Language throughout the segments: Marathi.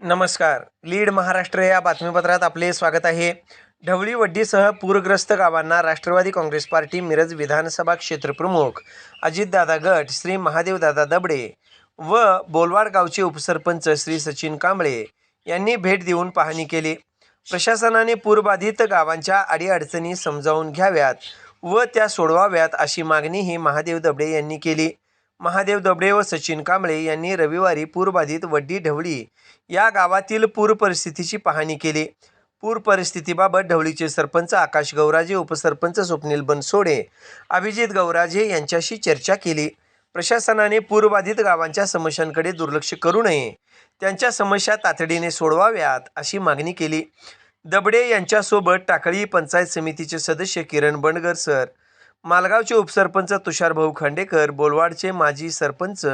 नमस्कार. लीड महाराष्ट्र या बातमीपत्रात आपले स्वागत आहे. ढवळी वड्डीसह पूरग्रस्त गावांना राष्ट्रवादी काँग्रेस पार्टी मिरज विधानसभा क्षेत्रप्रमुख अजितदादा गट श्री महादेवदादा दबडे व बोलवाड गावचे उपसरपंच श्री सचिन कांबळे यांनी भेट देऊन पाहणी केली. प्रशासनाने पूरबाधित गावांच्या अडीअडचणी समजावून घ्याव्यात व त्या सोडवाव्यात अशी मागणीही महादेव दबडे यांनी केली. महादेव दबडे व सचिन कांबळे यांनी रविवारी पूरबाधित वड्डी ढवळी या गावातील पूर परिस्थितीची पाहणी केली. पूर परिस्थितीबाबत ढवळीचे सरपंच आकाश गौराजे उपसरपंच स्वप्नील बनसोडे अभिजित गौराजे यांच्याशी चर्चा केली. प्रशासनाने पूरबाधित गावांच्या समस्यांकडे दुर्लक्ष करू नये त्यांच्या समस्या तातडीने सोडवाव्यात अशी मागणी केली. दबडे यांच्यासोबत टाकळी पंचायत समितीचे सदस्य किरण बनगर सर मालगावचे उपसरपंच तुषारभाऊ खांडेकर बोलवाडचे माजी सरपंच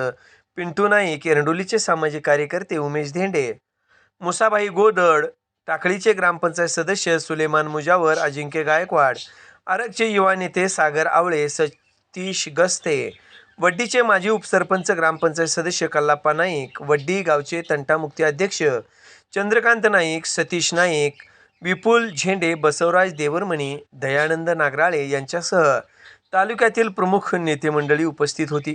पिंटू नाईक एरंडोलीचे सामाजिक कार्यकर्ते उमेश धेंडे मुसाबाई गोदड टाकळीचे ग्रामपंचायत सदस्य सुलेमान मुजावर अजिंक्य गायकवाड आरगचे युवा नेते सागर आवळे सतीश गस्ते वड्डीचे माजी उपसरपंच ग्रामपंचायत सदस्य कल्लाप्पा नाईक वड्डी गावचे तंटामुक्ती अध्यक्ष चंद्रकांत नाईक सतीश नाईक विपुल झेंडे बसवराज देवरमणी दयानंद नागराळे यांच्यासह तालुक्यातील प्रमुख नेते मंडळी उपस्थित होती.